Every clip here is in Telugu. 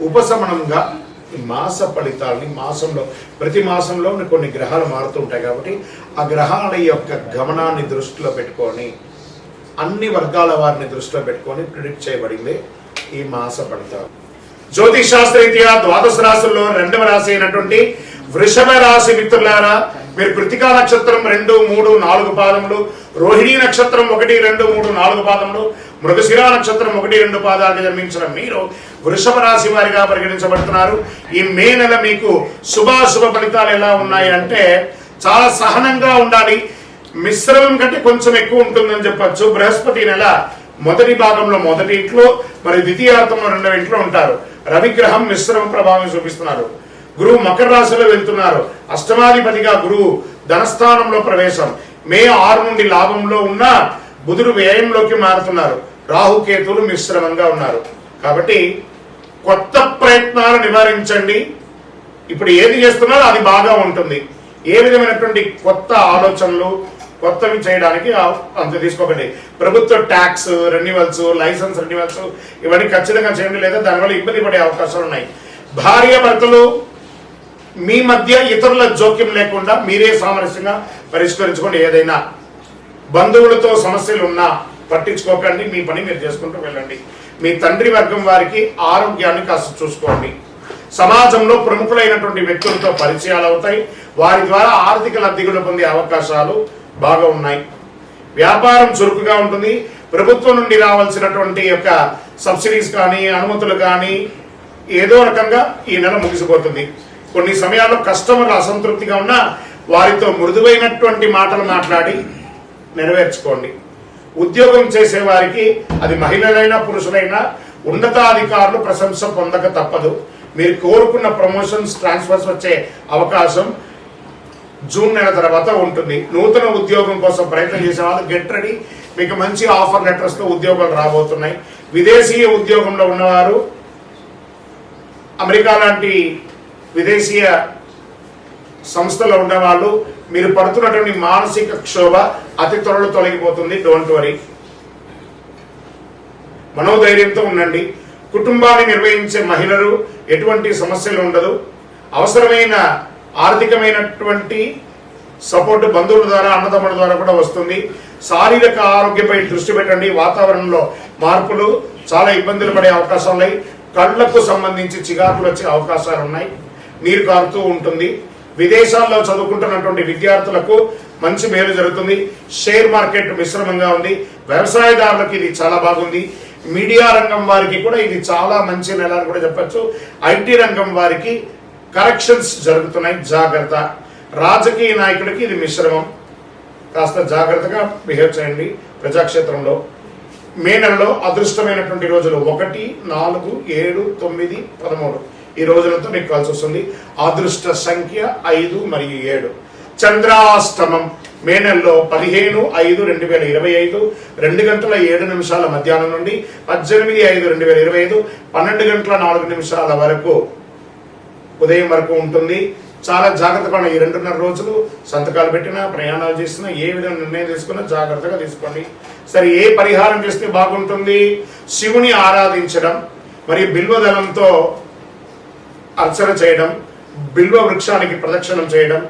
ఉపశమనంగా మాస ఫలితాలని మాసంలో ప్రతి మాసంలో కొన్ని గ్రహాలు మారుతూ ఉంటాయి కాబట్టి ఆ గ్రహాల యొక్క గమనాన్ని దృష్టిలో పెట్టుకొని అన్ని వర్గాల వారిని దృష్టిలో పెట్టుకొని ప్రిడిక్ట్ చేయబడింది ఈ మాస ఫలితాలు. జ్యోతిష్ శాస్త్రరీత్యా ద్వాదశ రాశుల్లో రెండవ రాశి అయినటువంటి వృషభ రాశి మిత్రులారా మీరు కృతికా నక్షత్రం రెండు మూడు నాలుగు పాదములు రోహిణీ నక్షత్రం ఒకటి రెండు మూడు నాలుగు పాదములు మృగశిరా నక్షత్రం ఒకటి రెండు పాదాలకు జన్మించిన మీరు వృషభ రాశి వారిగా పరిగణించబడుతున్నారు. ఈ మే నెల మీకు శుభాశుభ ఫలితాలు ఎలా ఉన్నాయి అంటే చాలా సహనంగా ఉండాలి. మిశ్రమం కంటే కొంచెం ఎక్కువ ఉంటుందని చెప్పచ్చు. బృహస్పతి నెల మొదటి భాగంలో మొదటి ఇంట్లో మరి ద్వితీయార్థంలో రెండవ ఇంట్లో ఉంటారు. రవిగ్రహం మిశ్రమ ప్రభావం చూపిస్తున్నారు. గురువు మకర రాశిలో వెళ్తున్నారు. అష్టమాధిపతిగా గురువు ధనస్థానంలో ప్రవేశం. మే ఆరు నుండి లాభంలో ఉన్న బుధుడు వ్యయంలోకి మారుతున్నారు. రాహుకేతులు మిశ్రమంగా ఉన్నారు. కాబట్టి కొత్త ప్రయత్నాలు నివారించండి. ఇప్పుడు ఏది చేస్తున్నారో అది బాగా ఉంటుంది. ఏ విధమైనటువంటి కొత్త ఆలోచనలు కొత్తవి చేయడానికి అంత తీసుకోకండి. ప్రభుత్వ ట్యాక్స్ రెన్యువల్స్ లైసెన్స్ రెన్యువల్స్ ఇవన్నీ ఖచ్చితంగా చేయండి లేదా దానివల్ల ఇబ్బంది పడే అవకాశాలు ఉన్నాయి. భార్య భర్తలు మీ మధ్య ఇతరుల జోక్యం లేకుండా మీరే సామరస్యంగా పరిష్కరించుకోండి ఏదైనా. బంధువులతో సమస్యలు ఉన్నా పట్టించుకోకండి మీ పని మీరు చేసుకుంటూ వెళ్ళండి. మీ తండ్రి వర్గం వారికి ఆరోగ్యాన్ని కాస్త చూసుకోండి. సమాజంలో ప్రముఖులైనటువంటి వ్యక్తులతో పరిచయాలు అవుతాయి. వారి ద్వారా ఆర్థిక లబ్ధి కూడా పొందే అవకాశాలు బాగా ఉన్నాయి. వ్యాపారం చురుకుగా ఉంటుంది. ప్రభుత్వం నుండి రావాల్సినటువంటి యొక్క సబ్సిడీస్ కానీ అనుమతులు కానీ ఏదో రకంగా ఈ నెల ముగిసిపోతుంది. కొన్ని సమయాల్లో కస్టమర్లు అసంతృప్తిగా ఉన్నా వారితో మృదువైనటువంటి మాటలు మాట్లాడి నెరవేర్చుకోండి. ఉద్యోగం చేసే వారికి అది మహిళలైనా పురుషులైనా ఉన్నతాధికారులు ప్రశంస పొందక తప్పదు. మీరు కోరుకున్న ప్రమోషన్స్ ట్రాన్స్ఫర్స్ వచ్చే అవకాశం జూన్ నెల తర్వాత ఉంటుంది. నూతన ఉద్యోగం కోసం ప్రయత్నం చేసే వాళ్ళు గెట్ రెడీ. మీకు మంచి ఆఫర్ లెటర్స్తో ఉద్యోగాలు రాబోతున్నాయి. విదేశీయ ఉద్యోగంలో ఉన్నవారు అమెరికా లాంటి విదేశీయ సంస్థలో ఉన్నవాళ్ళు మీరు పడుతున్నటువంటి మానసిక క్షోభ అతి త్వరలో తొలగిపోతుంది. డోంట్ వరీ మనోధైర్యంతో ఉండండి. కుటుంబాన్ని నిర్వహించే మహిళలు ఎటువంటి సమస్యలు ఉండదు. అవసరమైన ఆర్థికమైనటువంటి సపోర్ట్ బంధువుల ద్వారా అన్నదమ్ముల ద్వారా కూడా వస్తుంది. శారీరక ఆరోగ్యంపై దృష్టి పెట్టండి. వాతావరణంలో మార్పులు చాలా ఇబ్బందులు పడే అవకాశాలు ఉన్నాయి. కళ్ళకు సంబంధించి చికాకులు వచ్చే అవకాశాలు ఉన్నాయి. నీరు కారుతూ ఉంటుంది. విదేశాల్లో చదువుకుంటున్నటువంటి విద్యార్థులకు మంచి మేలు జరుగుతుంది. షేర్ మార్కెట్ మిశ్రమంగా ఉంది. వ్యవసాయదారులకు ఇది చాలా బాగుంది. మీడియా రంగం వారికి కూడా ఇది చాలా మంచి నెల అని కూడా చెప్పొచ్చు. ఐటీ రంగం వారికి కరెక్షన్స్ జరుగుతున్నాయి. జాగ్రత్త. రాజకీయ నాయకుడికి ఇది మిశ్రమం. కాస్త జాగ్రత్తగా బిహేవ్ చేయండి ప్రజాక్షేత్రంలో. మే నెలలో అదృష్టమైనటువంటి రోజులు ఒకటి నాలుగు ఏడు తొమ్మిది పదమూడు. ఈ రోజులతో మీకు కలిసి వస్తుంది. అదృష్ట సంఖ్య ఐదు మరియు ఏడు. చంద్రాష్టమం. మే నెలలో పదిహేను ఐదు రెండు వేల ఇరవై ఐదు రెండు గంటల ఏడు నిమిషాల మధ్యాహ్నం నుండి పద్దెనిమిది ఐదు రెండు వేల ఇరవై ఐదు పన్నెండు గంటల నాలుగు నిమిషాల వరకు ఉదయం వరకు ఉంటుంది. చాలా జాగ్రత్తగా ఉండండి. ఈ రెండున్నర రోజులు సంతకాలు పెట్టినా ప్రయాణాలు చేసినా ఏ విధంగా నిర్ణయం తీసుకున్నా జాగ్రత్తగా తీసుకోండి. సరే ఏ పరిహారం చేస్తే బాగుంటుంది? శివుని ఆరాధించడం. మరియు బిల్వదళంతో అర్చన చేయడం బిల్వ వృక్షానికి ప్రదక్షిణం చేయడం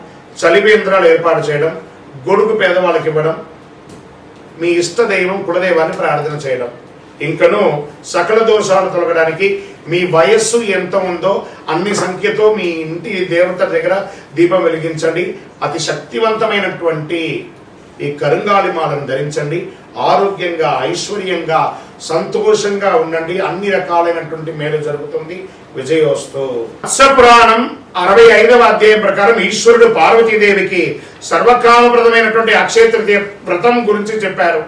చలివేంద్రాలు ఏర్పాటు చేయడం గొడుగు పేదవాళ్ళకి ఇవ్వడం మీ ఇష్ట దైవం కులదైవాన్ని ప్రార్థన చేయడం. ఇంకను సకల దోషాలు తొలగడానికి మీ వయస్సు ఎంత ఉందో అన్ని సంఖ్యతో మీ ఇంటి దేవత దగ్గర దీపం వెలిగించండి. అతి శక్తివంతమైనటువంటి ఈ కరుంగాళిమాలను ధరించండి. ఆరోగ్యంగా ఐశ్వర్యంగా సంతోషంగా ఉండండి. అన్ని రకాలైనటువంటి మేలు జరుగుతుంది. విజయోస్తు. మత్స్యపురాణం అరవై ఐదవ అధ్యాయం ప్రకారం ఈశ్వరుడు పార్వతీదేవికి సర్వకామప్రదమైనటువంటి అక్షయ తృతీయ వ్రతం గురించి చెప్పారు.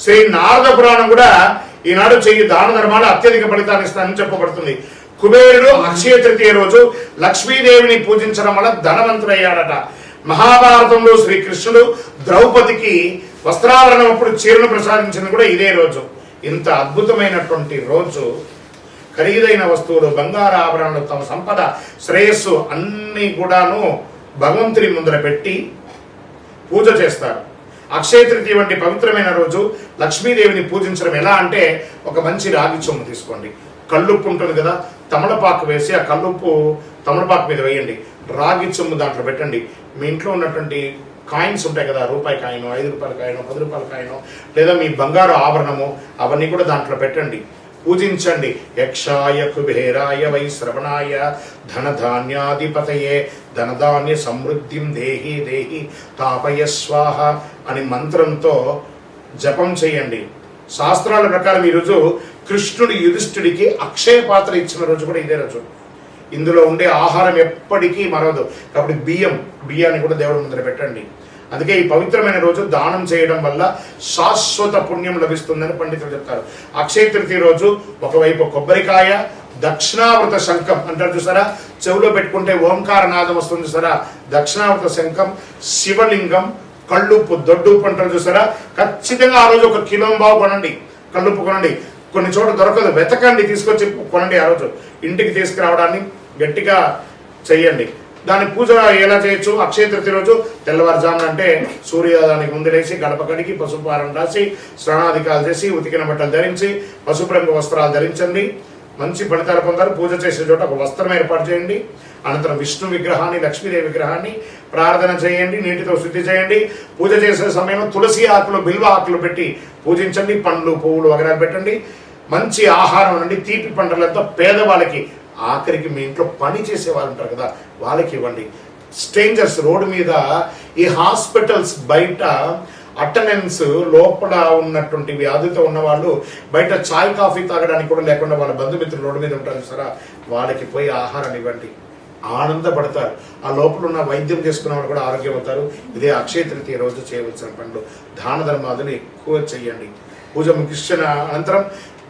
శ్రీ నారద పురాణం కూడా ఈనాడు చెయ్యి దాన ధర్మాలు అత్యధిక ఫలితాన్ని ఇస్తానని చెప్పబడుతుంది. కుబేరుడు అక్షయ తృతీయ రోజు లక్ష్మీదేవిని పూజించడం వల్ల ధనవంతుడయ్యాడట. మహాభారతంలో శ్రీకృష్ణుడు ద్రౌపదికి వస్త్రావరణం అప్పుడు చీరను ప్రసాదించింది కూడా ఇదే రోజు. ఇంత అద్భుతమైనటువంటి రోజు ఖరీదైన వస్తువులు బంగారు ఆభరణాలు తమ సంపద శ్రేయస్సు అన్నీ కూడాను భగవంతుని ముందర పెట్టి పూజ చేస్తారు. అక్షయ తృతీయ వంటి పవిత్రమైన రోజు లక్ష్మీదేవిని పూజించడం ఎలా అంటే ఒక మంచి రాగి చొమ్ము తీసుకోండి. కళ్ళుప్పు ఉంటుంది కదా తమలపాకు వేసి ఆ కల్లుప్పు తమలపాకు మీద వేయండి. రాగి చొమ్ము దాంట్లో పెట్టండి. మీ ఇంట్లో ఉన్నటువంటి కాయిన్స్ ఉంటాయి కదా రూపాయి కాయిన్ ఐదు రూపాయల కాయిన్ పది రూపాయల కాయిన్ లేదా మీ బంగారు ఆభరణము అవన్నీ కూడా దాంట్లో పెట్టండి. పూజించండి. యక్షాయ కుబేరాయ వై శ్రవణాయ ధనధాన్యాధిపతయే ధనధాన్య సమృద్ధిం దేహి దేహి తాపయ స్వాహ అని మంత్రంతో జపం చేయండి. శాస్త్రాల ప్రకారం ఈరోజు కృష్ణుడి యుధిష్ఠుడికి అక్షయ పాత్ర ఇచ్చిన రోజు కూడా ఇదే రోజు. ఇందులో ఉండే ఆహారం ఎప్పటికీ మరవదు. కాబట్టి బియ్యం బియ్యాన్ని కూడా దేవుడు ముందర పెట్టండి. అందుకే ఈ పవిత్రమైన రోజు దానం చేయడం వల్ల శాశ్వత పుణ్యం లభిస్తుందని పండితులు చెప్తారు. అక్షయ తృతీయ రోజు ఒకవైపు కొబ్బరికాయ దక్షిణావృత శంఖం అంటారు చూసారా? చెవిలో పెట్టుకుంటే ఓంకార నాదం వస్తుంది చూసారా? దక్షిణావృత శంఖం శివలింగం కళ్ళుప్పు దొడ్డుప్పు అంటారు చూసారా? ఖచ్చితంగా ఆ రోజు ఒక కిలో బావు కొనండి. కళ్ళుప్పు కొనండి. కొన్ని చోట్ల దొరకదు. వెతకండి తీసుకొచ్చి కొనండి ఆ రోజు. ఇంటికి తీసుకురావడాన్ని గట్టిగా చెయ్యండి. దాని పూజ ఎలా చేయొచ్చు? అక్షయ తృతీయ రోజు తెల్లవారుజామున అంటే సూర్యోదయానికి ముందు లేచి గడప కడిగి పసుపు పారం రాసి స్నానాధికాలు చేసి ఉతికిన బట్టలు ధరించి పసుపు రంగు వస్త్రాలు ధరించండి. మంచి ఫలితాలు పొందారు. పూజ చేసే చోట ఒక వస్త్రం ఏర్పాటు చేయండి. అనంతరం విష్ణు విగ్రహాన్ని లక్ష్మీదేవి విగ్రహాన్ని ప్రార్థన చేయండి. నీటితో శుద్ధి చేయండి. పూజ చేసే సమయంలో తులసి ఆకులు బిల్వ ఆకులు పెట్టి పూజించండి. పండ్లు పువ్వులు వగరాలు పెట్టండి. మంచి ఆహారం నుండి తీపి పంటలతో పేదవాళ్ళకి ఆఖరికి మీ ఇంట్లో పని చేసే వాళ్ళు ఉంటారు కదా వాళ్ళకి ఇవ్వండి. స్ట్రేంజర్స్ రోడ్డు మీద ఈ హాస్పిటల్స్ బయట అటెండెన్స్ లోపల ఉన్నటువంటి వ్యాధితో ఉన్న వాళ్ళు బయట చాయ్ కాఫీ తాగడానికి కూడా లేకుండా వాళ్ళ బంధుమిత్రులు రోడ్డు మీద ఉంటారు సరే వాళ్ళకి పోయి ఆహారాన్ని ఇవ్వండి. ఆనందపడతారు. ఆ లోపల ఉన్న వైద్యం చేసుకున్న వాళ్ళు కూడా ఆరోగ్యం అవుతారు. ఇదే అక్షయ తృతీయ రోజు చేయవలసిన పనులు. దాన ధర్మాదులు ఎక్కువ చేయండి. పూజ ముగిసిన అనంతరం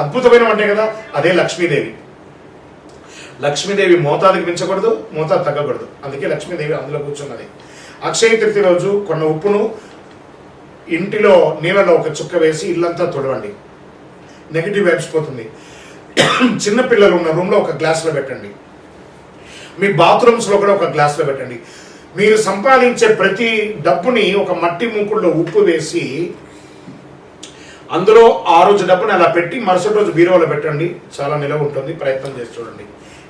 అద్భుతమైన వంటే కదా అదే లక్ష్మీదేవి. లక్ష్మీదేవి మోతాదుకి మించకూడదు మోతాదు తగ్గకూడదు. అందుకే లక్ష్మీదేవి అందులో కూర్చున్నది. అక్షయ తృతి రోజు కొన్న ఉప్పును ఇంటిలో నీళ్ళలో ఒక చుక్క వేసి ఇల్లంతా తుడవండి. నెగిటివ్ వైబ్స్ పోతుంది. చిన్నపిల్లలు ఉన్న రూమ్లో ఒక గ్లాస్లో పెట్టండి. మీ బాత్రూమ్స్లో కూడా ఒక గ్లాస్లో పెట్టండి. మీరు సంపాదించే ప్రతి డబ్బుని ఒక మట్టి మూకుల్లో ఉప్పు వేసి అందులో ఆ రోజు డబ్బుని అలా పెట్టి మరుసటి రోజు బీరువాలో పెట్టండి. చాలా నిలవ ఉంటుంది. ప్రయత్నం చేసి చూడండి.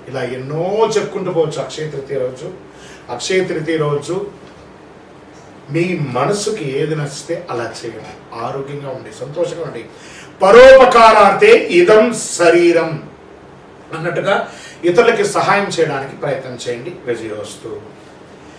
ఇలా ఎన్నో చెప్పుకుంటూ పోవచ్చు అక్షయ తృతీయ రోజు. అక్షయ తృతీయ రోజు మీ మనసుకి ఏది నచ్చితే అలా చేయండి. ఆరోగ్యంగా ఉండి సంతోషంగా ఉండి. పరోపకారార్థే ఇదం శరీరం అన్నట్టుగా ఇతరులకి సహాయం చేయడానికి ప్రయత్నం చేయండి. విజయోస్తు